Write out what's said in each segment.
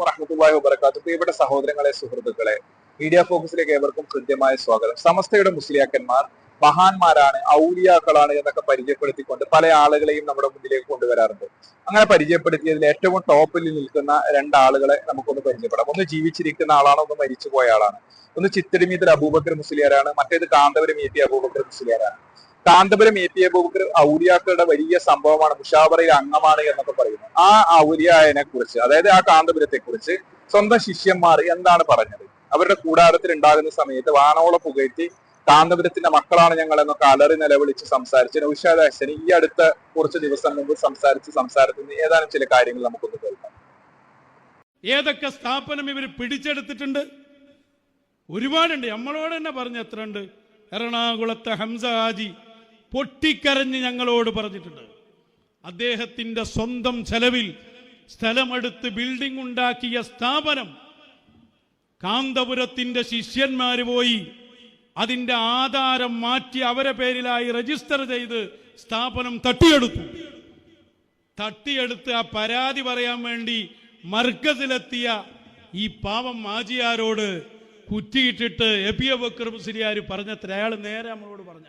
വറഹ്മത്തുള്ളാഹി വബറകാതുഹു. പ്രിയപ്പെട്ട സഹോദരങ്ങളെ സുഹൃത്തുക്കളെ മീഡിയ ഫോക്കസിലേക്ക് ഏവർക്കും കൃത്യമായ സ്വാഗതം. സമസ്തയുടെ മുസ്ലിയാക്കന്മാർ മഹാന്മാരാണ് ഔലിയാക്കളാണ് എന്നൊക്കെ പരിചയപ്പെടുത്തിക്കൊണ്ട് പല ആളുകളെയും നമ്മുടെ മുന്നിലേക്ക് കൊണ്ടുവരാറുണ്ട്. അങ്ങനെ പരിചയപ്പെടുത്തിയതിൽ ഏറ്റവും ടോപ്പിൽ നിൽക്കുന്ന രണ്ടാളുകളെ നമുക്കൊന്ന് പരിചയപ്പെടാം. ഒന്ന് ജീവിച്ചിരിക്കുന്ന ആളാണ് ഒന്ന് മരിച്ചുപോയ ആളാണ്. ഒന്ന് ചിത്തിരിമീത്തിൽ അബൂബക്കർ മുസ്ലിയാരാണ് മറ്റേത് കാന്തപുരം എ അബൂബക്കർ മുസ്ലിയാരാണ്. കാന്തപുരം എ പി അബൂബക്കർ ഔലിയാക്കളുടെ വലിയ സംഭവമാണ് മുഷാവറയിൽ അംഗമാണ് എന്നൊക്കെ പറയുന്നത്. ആ ഔലിയായനെ കുറിച്ച് അതായത് ആ കാന്തപുരത്തെ കുറിച്ച് സ്വന്തം ശിഷ്യന്മാർ എന്താണ് പറഞ്ഞത്? അവരുടെ കൂടാരത്തിൽ ഉണ്ടാകുന്ന സമയത്ത് വാനോളം പുകഴ്ത്തി കാന്തപുരത്തിന്റെ മക്കളാണ് ഞങ്ങൾ എന്നൊക്കെ അലറി നിലവിളിച്ച് സംസാരിച്ച് നൗഷാദ് ഈ അടുത്ത കുറച്ച് ദിവസം മുമ്പ് സംസാരിച്ച് സംസാരത്തിൽ ഏതാനും ചില കാര്യങ്ങൾ നമുക്കൊന്ന് കേൾക്കാം. ഏതൊക്കെ സ്ഥാപനം ഇവർ പിടിച്ചെടുത്തിട്ടുണ്ട്? ഒരുപാടുണ്ട്. നമ്മളോട് തന്നെ പറഞ്ഞ എത്ര ഉണ്ട് എറണാകുളത്തെ ഹംസ ഹാജി പൊട്ടിക്കരഞ്ഞ് ഞങ്ങളോട് പറഞ്ഞിട്ടുണ്ട്. അദ്ദേഹത്തിന്റെ സ്വന്തം ചെലവിൽ സ്ഥലമെടുത്ത് ബിൽഡിംഗ് ഉണ്ടാക്കിയ സ്ഥാപനം കാന്തപുരത്തിന്റെ ശിഷ്യന്മാർ പോയി അതിന്റെ ആധാരം മാറ്റി അവരെ പേരിലായി രജിസ്റ്റർ ചെയ്ത് സ്ഥാപനം തട്ടിയെടുത്തു. തട്ടിയെടുത്ത് ആ പരാതി പറയാൻ വേണ്ടി മർക്കസിലെത്തിയ ഈ പാവം മാജിയാരോട് കുറ്റിയിട്ടിട്ട് എബിയ ബക്കർ മുസ്ലിയാർ പറഞ്ഞത്ര അയാൾ നേരെ നമ്മളോട് പറഞ്ഞ.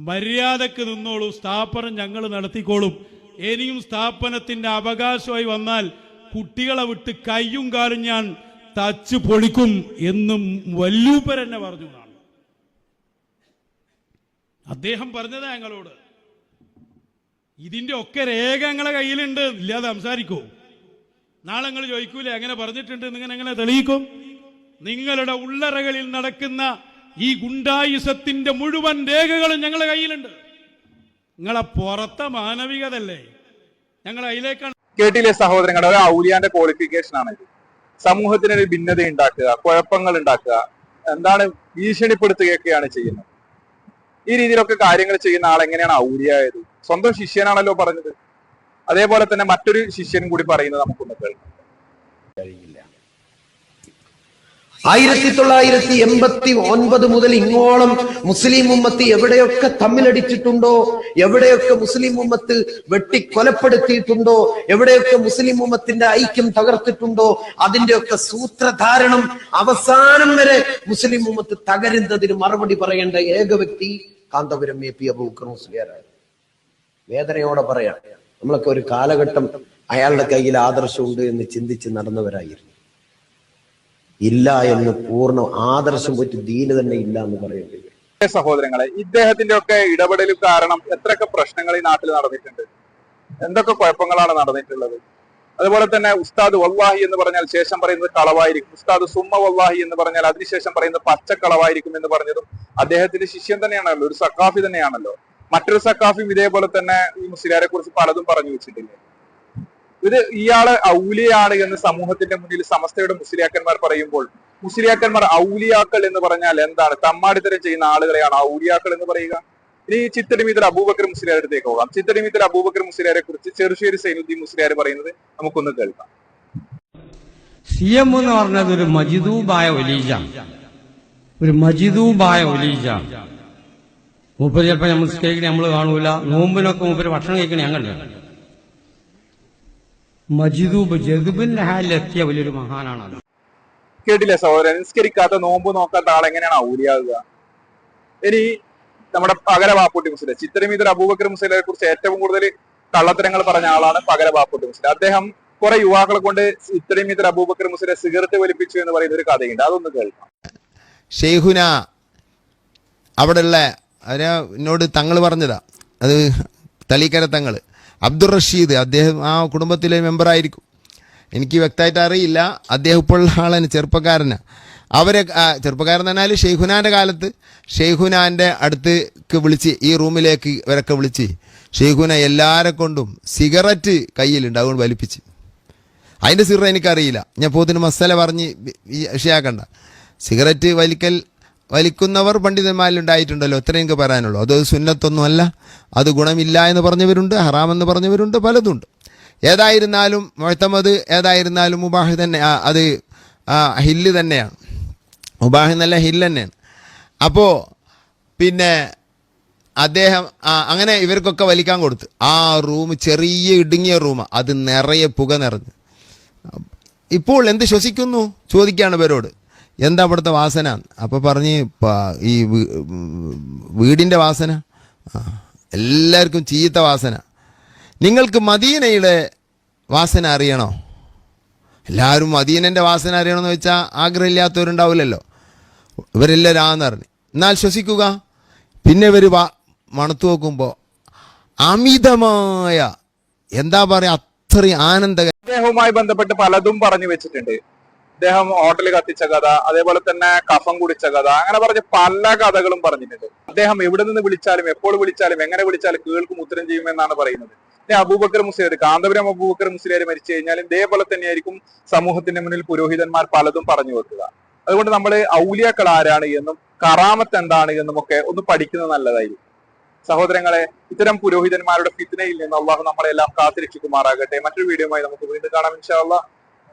മര്യാദയ്ക്ക് നിന്നോളൂ സ്ഥാപനം ഞങ്ങൾ നടത്തിക്കോളും. ഇനിയും സ്ഥാപനത്തിന്റെ അവകാശമായി വന്നാൽ കുട്ടികളെ വിട്ട് കയ്യും കാലും ഞാൻ തച്ചു പൊളിക്കും എന്നും വല്ലൂപ്പരെന്നെ പറഞ്ഞു എന്നാണ്. അദ്ദേഹം പറഞ്ഞതാ ഞങ്ങളോട്. ഇതിന്റെ ഒക്കെ രേഖ ഞങ്ങളെ കയ്യിലുണ്ട്. ഇല്ലാതെ സംസാരിക്കൂ. നാളെ നിങ്ങൾ ചോദിക്കൂലേ അങ്ങനെ പറഞ്ഞിട്ടുണ്ട് നിങ്ങൾ എങ്ങനെ തെളിയിക്കും. നിങ്ങളുടെ ഉള്ളറകളിൽ നടക്കുന്ന ഈ ഗുണ്ടായുസത്തിന്റെ മുഴുവൻ രേഖകളും ഞങ്ങളുടെ കയ്യിലുണ്ട്. നിങ്ങളെ പുറത്തെ മാനവികതല്ലേ ഞങ്ങൾ അതിലേക്കാണ് കേട്ടില്ലേ സഹോദരങ്ങളുടെ ഒരു ഔലിയാന്റെ ക്വാളിഫിക്കേഷൻ ആണ് ഇത്. സമൂഹത്തിന് ഒരു ഭിന്നത ഉണ്ടാക്കുക കുഴപ്പങ്ങൾ ഉണ്ടാക്കുക എന്താണ് ഭീഷണിപ്പെടുത്തുകയൊക്കെയാണ് ചെയ്യുന്നത്. ഈ രീതിയിലൊക്കെ കാര്യങ്ങൾ ചെയ്യുന്ന ആൾ എങ്ങനെയാണ് ഔലിയായത്? സ്വന്തം ശിഷ്യനാണല്ലോ പറഞ്ഞത്. അതേപോലെ തന്നെ മറ്റൊരു ശിഷ്യൻ കൂടി പറയുന്നത് നമുക്കൊന്ന് കേൾക്കാം. ആയിരത്തി തൊള്ളായിരത്തി എൺപത്തി ഒൻപത് മുതൽ ഇങ്ങോളം മുസ്ലിം ഉമ്മത്ത് എവിടെയൊക്കെ തമ്മിലടിച്ചിട്ടുണ്ടോ എവിടെയൊക്കെ മുസ്ലിം ഉമ്മത്ത് വെട്ടിക്കൊലപ്പെടുത്തിയിട്ടുണ്ടോ എവിടെയൊക്കെ മുസ്ലിം ഉമ്മത്തിന്റെ ഐക്യം തകർത്തിട്ടുണ്ടോ അതിന്റെയൊക്കെ സൂത്രധാരണം അവസാനം വരെ മുസ്ലിം ഉമ്മത്ത് തകരുന്നതിന് മറുപടി പറയേണ്ട ഏക വ്യക്തി കാന്തപുരം എ പി അബൂക്കർ മുസ്ലിയാരാണ്. വേദനയോടെ പറയാം നമ്മളൊക്കെ ഒരു കാലഘട്ടം അയാളുടെ കയ്യിൽ ആദർശമുണ്ട് എന്ന് ചിന്തിച്ച് നടന്നവരായിരുന്നു. ഇല്ല എന്ന് പൂർണ ആദർശം പറ്റി ദീന് തന്നെ ഇല്ല എന്ന് പറയേണ്ടി സഹോദരങ്ങളെ ഇദ്ദേഹത്തിന്റെ ഒക്കെ ഇടപെടൽ കാരണം എത്രയൊക്കെ പ്രശ്നങ്ങൾ ഈ നാട്ടിൽ നടന്നിട്ടുണ്ട്? എന്തൊക്കെ കുഴപ്പങ്ങളാണ് നടന്നിട്ടുള്ളത്? അതുപോലെ തന്നെ ഉസ്താദ് വല്ലാഹി എന്ന് പറഞ്ഞാൽ ശേഷം പറയുന്നത് കളവായിരിക്കും. ഉസ്താദ് സുമ്മ വല്ലാഹി എന്ന് പറഞ്ഞാൽ അതിനുശേഷം പറയുന്നത് പച്ചക്കളവായിരിക്കും എന്ന് പറഞ്ഞതും അദ്ദേഹത്തിന്റെ ശിഷ്യൻ തന്നെയാണല്ലോ ഒരു സക്കാഫി തന്നെയാണല്ലോ. മറ്റൊരു സക്കാഫിയും ഇതേപോലെ തന്നെ ഈ മുസ്ലിയാരെ കുറിച്ച് പലതും പറഞ്ഞു വെച്ചിട്ടില്ലേ? ഇത് ഇയാൾ ഔലിയാണ് എന്ന് സമൂഹത്തിന്റെ മുന്നിൽ സമസ്തയുടെ മുസ്ലിയാക്കന്മാർ പറയുമ്പോൾ മുസ്ലിയാക്കന്മാർ ഔലിയാക്കൾ എന്ന് പറഞ്ഞാൽ എന്താണ്? തമ്മാടിത്തരം ചെയ്യുന്ന ആളുകളെയാണ് ഔലിയാക്കൾ എന്ന് പറയുക. ഇനി ചിത്തടിമീത്തൽ അബൂബക്കർ മുസ്ലിയാരുടെ അടുത്തേക്ക് പോകാം. ചിത്തടിമീത്തൽ അബൂബക്കർ മുസ്ലിയാരെ കുറിച്ച് ചെറുശ്ശേരി സൈനുദ്ദീൻ മുസ്ലിയാർ പറയുന്നത് നമുക്കൊന്ന് കേൾക്കാം. സി എം എന്ന് പറഞ്ഞത് ഒരു മജിദൂബായ ഒലീജ ഒരു മജിദൂബായ ഒലീജ മൂപ്പര് ചിലപ്പോ നമ്മൾ കേൾക്കണേ നമ്മൾ കാണൂല. നോമ്പിനൊക്കെ മൂപ്പര് ഭക്ഷണം കഴിക്കണേ അങ്ങനെ മജിദൂബ് ജദുബിന്റെ ഹാലിലെത്തിയ വലിയൊരു മഹാനാണ് അത് കേട്ടില്ലേ സഹോദരൻ? നിസ്കരിക്കാത്ത നോമ്പ് നോക്കാത്ത ആൾ എങ്ങനെയാണ് ഔലിയാകുക ഇനി നമ്മുടെ പകര ബാപ്പുട്ടി മുസ്ലിം. ചിത്രമീതർ അബൂബക്കർ മുസ്ലിനെ കുറിച്ച് ഏറ്റവും കൂടുതൽ കള്ളത്തരങ്ങൾ പറഞ്ഞ ആളാണ് പകര ബാപ്പുട്ടി മുസ്ലിം. അദ്ദേഹം കുറെ യുവാക്കളെ കൊണ്ട് ചിത്രമീതർ അബൂബക്കർ മുസ്ലിനെ സിഗരറ്റ് വലിപ്പിച്ചു എന്ന് പറയുന്ന ഒരു കഥയുണ്ട്. അതൊന്ന് കേൾക്കാം. ഷെയ്ഹുന അവിടെയുള്ള അതിന് എന്നോട് തങ്ങൾ പറഞ്ഞതാ. അത് തളിക്കര തങ്ങൾ അബ്ദുൾ റഷീദ് അദ്ദേഹം ആ കുടുംബത്തിലെ മെമ്പറായിരിക്കും. എനിക്ക് വ്യക്തമായിട്ട് അറിയില്ല. അദ്ദേഹം ഇപ്പോൾ ആളാണ് ചെറുപ്പക്കാരനാണ് അവരെ ചെറുപ്പക്കാരൻ തന്നാൽ ഷെയ്ഖുനാന്റെ കാലത്ത് ഷെയ്ഖുനാന്റെ അടുത്തേക്ക് വിളിച്ച് ഈ റൂമിലേക്ക് ഇവരൊക്കെ വിളിച്ച് ഷെയ്ഖുന എല്ലാരെ കൊണ്ടും സിഗരറ്റ് കയ്യിലുണ്ട് അതുകൊണ്ട് വലിപ്പിച്ച്. അതിന്റെ സിറ എനിക്കറിയില്ല. ഞാൻ പോത്തിന് മസാല പറഞ്ഞ് വിഷയാക്കണ്ട. സിഗരറ്റ് വലിക്കൽ വലിക്കുന്നവർ പണ്ഡിതന്മാരിലുണ്ടായിട്ടുണ്ടല്ലോ എനിക്ക് പറയാനുള്ളൂ. അത് സുന്നത്തൊന്നുമല്ല അത് ഗുണമില്ല എന്ന് പറഞ്ഞവരുണ്ട്. ഹറാമെന്ന് പറഞ്ഞവരുണ്ട്. പലതുണ്ട്. ഏതായിരുന്നാലും മുഴത്തമത് ഏതായിരുന്നാലും മുബാഹി തന്നെ അത് ഹില്ല് തന്നെയാണ്. മുബാഹി നല്ല ഹില്ല് തന്നെയാണ്. അപ്പോൾ പിന്നെ അദ്ദേഹം അങ്ങനെ ഇവർക്കൊക്കെ വലിക്കാൻ കൊടുത്തു. ആ റൂം ചെറിയ ഇടുങ്ങിയ റൂമാണ് അത് നിറയെ പുക നിറഞ്ഞു. ഇപ്പോൾ എന്ത് ശ്വസിക്കുന്നു? ചോദിക്കുകയാണ് ഇവരോട്. എന്താ അവിടുത്തെ വാസന? അപ്പൊ പറഞ്ഞ് ഈ വീടിന്റെ വാസന? എല്ലാവർക്കും ചീത്ത വാസന. നിങ്ങൾക്ക് മദീനയുടെ വാസന അറിയണോ? എല്ലാവരും മദീനന്റെ വാസന അറിയണമെന്ന് വെച്ചാൽ ആഗ്രഹമില്ലാത്തവരുണ്ടാവില്ലല്ലോ. ഇവരെല്ലാവരും ആന്ന് പറഞ്ഞു എന്നാൽ ശ്വസിക്കുക. പിന്നെ ഇവർ മണത്തു നോക്കുമ്പോൾ അമിതമായ എന്താ പറയുക അത്രയും ആനന്ദകരവുമായി ബന്ധപ്പെട്ട് പലതും പറഞ്ഞു വെച്ചിട്ടുണ്ട്. അദ്ദേഹം ഹോട്ടൽ കത്തിച്ച കഥ അതേപോലെ തന്നെ കഫം കുടിച്ച കഥ അങ്ങനെ പറഞ്ഞ പല കഥകളും പറഞ്ഞിട്ടുണ്ട്. അദ്ദേഹം എവിടെ നിന്ന് വിളിച്ചാലും എപ്പോൾ വിളിച്ചാലും എങ്ങനെ വിളിച്ചാലും കേൾക്കും ഉത്തരം ചെയ്യുമെന്നാണ് പറയുന്നത്. അബൂബക്കർ മുസ്ലിയാർ കാന്തപുരം അബൂബക്കർ മുസ്ലിയാർ മരിച്ചു കഴിഞ്ഞാലും ഇതേപോലെ തന്നെയായിരിക്കും സമൂഹത്തിന്റെ മുന്നിൽ പുരോഹിതന്മാർ പലതും പറഞ്ഞു വെക്കുക. അതുകൊണ്ട് നമ്മൾ ഔലിയാക്കൾ ആരാണ് എന്നും കറാമത്ത് എന്താണ് എന്നും ഒക്കെ ഒന്ന് പഠിക്കുന്നത് നല്ലതായിരിക്കും. സഹോദരങ്ങളെ ഇത്തരം പുരോഹിതന്മാരുടെ ഫിത്നയിൽ നിന്ന് അള്ളാഹു നമ്മളെല്ലാം കാത്തിരക്ഷിക്കുമാറാകട്ടെ. മറ്റൊരു വീഡിയോയുമായി നമുക്ക് വീണ്ടും കാണാം ഇൻഷാ